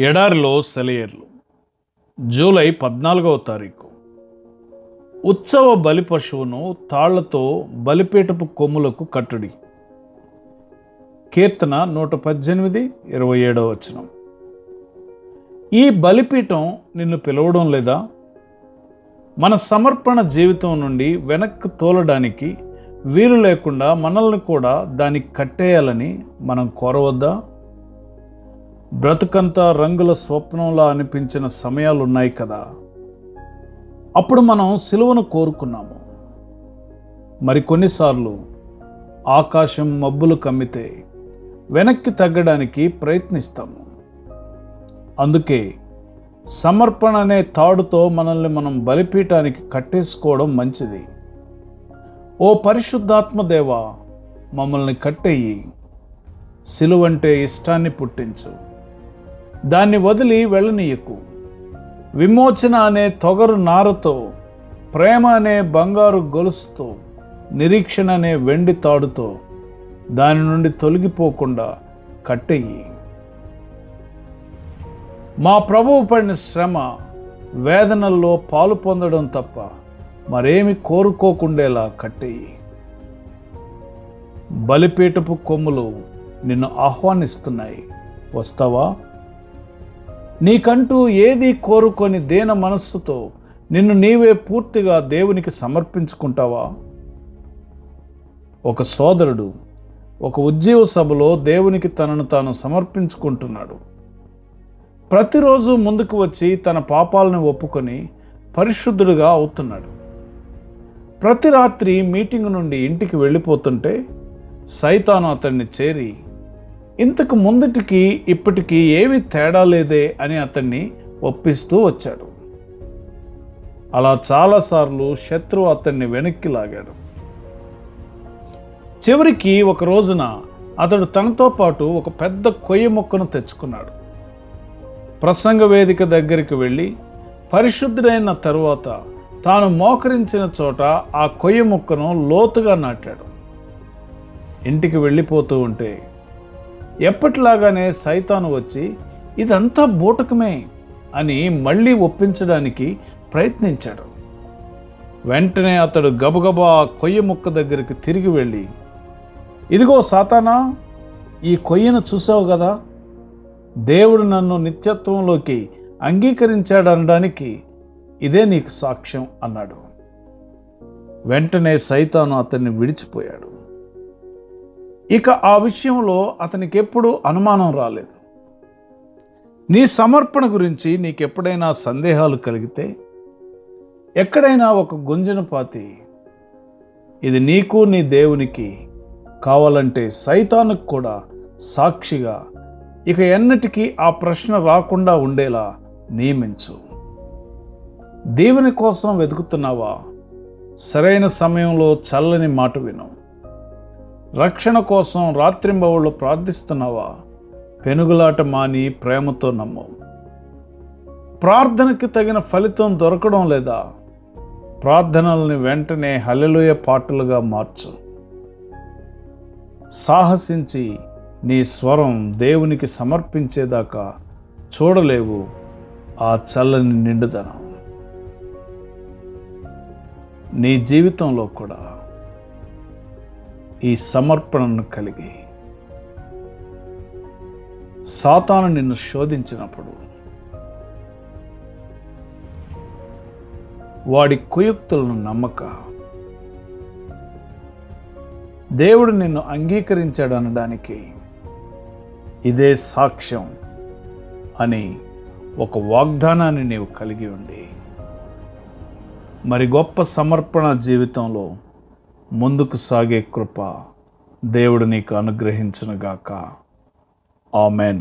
ఎడారిలో సెలయేర్లు. జూలై పద్నాలుగవ తారీఖు. ఉత్సవ బలి పశువును తాళ్ళతో బలిపీటపు కొమ్ములకు కట్టుడి. కీర్తన నూట పద్దెనిమిది ఇరవై ఏడవ వచనం. ఈ బలిపీఠం నిన్ను పిలవడం లేదా? మన సమర్పణ జీవితం నుండి వెనక్కి తోలడానికి వీలు లేకుండా మనల్ని కూడా దానికి కట్టేయాలని మనం కోరవద్దా? బ్రతుకంతా రంగుల స్వప్నంలా అనిపించిన సమయాలు ఉన్నాయి కదా. అప్పుడు మనం సిలువను కోరుకున్నాము. మరి కొన్నిసార్లు ఆకాశం మబ్బులు కమ్మితే వెనక్కి తగ్గడానికి ప్రయత్నిస్తాము. అందుకే సమర్పణ అనే తాడుతో మనల్ని మనం బలిపీఠానికి కట్టేసుకోవడం మంచిది. ఓ పరిశుద్ధాత్మదేవ మమ్మల్ని కట్టేయి. సిలువంటే ఇష్టాన్ని పుట్టించు. దాన్ని వదిలి వెళ్ళనీయకు. విమోచన అనే తొగరు నారతో ప్రేమ అనే బంగారు గొలుసుతో నిరీక్షణ అనే వెండి తాడుతో దాని నుండి తొలగిపోకుండా కట్టెయ్యి. మా ప్రభువు పడిన శ్రమ వేదనల్లో పాలు పొందడం తప్ప మరేమి కోరుకోకుండేలా కట్టెయ్యి. బలిపీటపు కొమ్ములు నిన్ను ఆహ్వానిస్తున్నాయి. వస్తావా? నీకంటూ ఏది కోరుకొని దేన మనస్సుతో నిన్ను నీవే పూర్తిగా దేవునికి సమర్పించుకుంటావా? ఒక సోదరుడు ఒక ఉద్యోగ సభలో దేవునికి తనను తాను సమర్పించుకుంటున్నాడు. ప్రతిరోజు ముందుకు వచ్చి తన పాపాలను ఒప్పుకొని పరిశుద్ధుడుగా అవుతున్నాడు. ప్రతి రాత్రి మీటింగ్ నుండి ఇంటికి వెళ్ళిపోతుంటే సైతాను అతన్ని చేరి ఇంతకు ముందుటికి ఇప్పటికీ ఏమి తేడా లేదే అని అతన్ని ఒప్పిస్తూ వచ్చాడు. అలా చాలాసార్లు శత్రువు అతన్ని వెనక్కి లాగాడు. చివరికి ఒక రోజున అతడు తనతో పాటు ఒక పెద్ద కొయ్య మొక్కను తెచ్చుకున్నాడు. ప్రసంగ వేదిక దగ్గరికి వెళ్ళి పరిశుద్ధుడైన తరువాత తాను మోకరించిన చోట ఆ కొయ్య మొక్కను లోతుగా నాటాడు. ఇంటికి వెళ్ళిపోతూ ఉంటే ఎప్పటిలాగానే సైతాను వచ్చి ఇదంతా బూటకమే అని మళ్ళీ ఒప్పించడానికి ప్రయత్నించాడు. వెంటనే అతడు గబగబా కొయ్య ముక్క దగ్గరికి తిరిగి వెళ్ళి ఇదిగో సాతానా ఈ కొయ్యను చూసావు కదా? దేవుడు నన్ను నిత్యత్వంలోకి అంగీకరించాడనడానికి ఇదే నీకు సాక్ష్యం అన్నాడు. వెంటనే సైతాను అతన్ని విడిచిపోయాడు. ఇక ఆ విషయంలో అతనికి ఎప్పుడూ అనుమానం రాలేదు. నీ సమర్పణ గురించి నీకెప్పుడైనా సందేహాలు కలిగితే ఎక్కడైనా ఒక గుంజనపాతి ఇది నీకు నీ దేవునికి కావాలంటే సైతానికి కూడా సాక్షిగా ఇక ఎన్నటికీ ఆ ప్రశ్న రాకుండా ఉండేలా నియమించు. దేవుని కోసం వెతుకుతున్నావా? సరైన సమయంలో చల్లని మాట విను. రక్షణ కోసం రాత్రింబవుళ్ళు ప్రార్థిస్తున్నావా? పెనుగులాట మాని ప్రేమతో నమ్ము. ప్రార్థనకి తగిన ఫలితం దొరకడం లేదా? ప్రార్థనల్ని వెంటనే హల్లెలూయ పాటలుగా మార్చు. సాహసించి నీ స్వరం దేవునికి సమర్పించేదాకా చూడలేవు ఆ చల్లని నిండుదనం. నీ జీవితంలో కూడా ఈ సమర్పణను కలిగి సాతాను నిన్ను శోధించినప్పుడు వాడి కుయుక్తులను నమ్మక దేవుడు నిన్ను అంగీకరించాడు అనడానికి ఇదే సాక్ష్యం అని ఒక వాగ్దానాన్ని నీవు కలిగి ఉండి మరి గొప్ప సమర్పణ జీవితంలో ముందుకు సాగే కృప దేవుడు నీకు అనుగ్రహించునుగాక. ఆమెన్.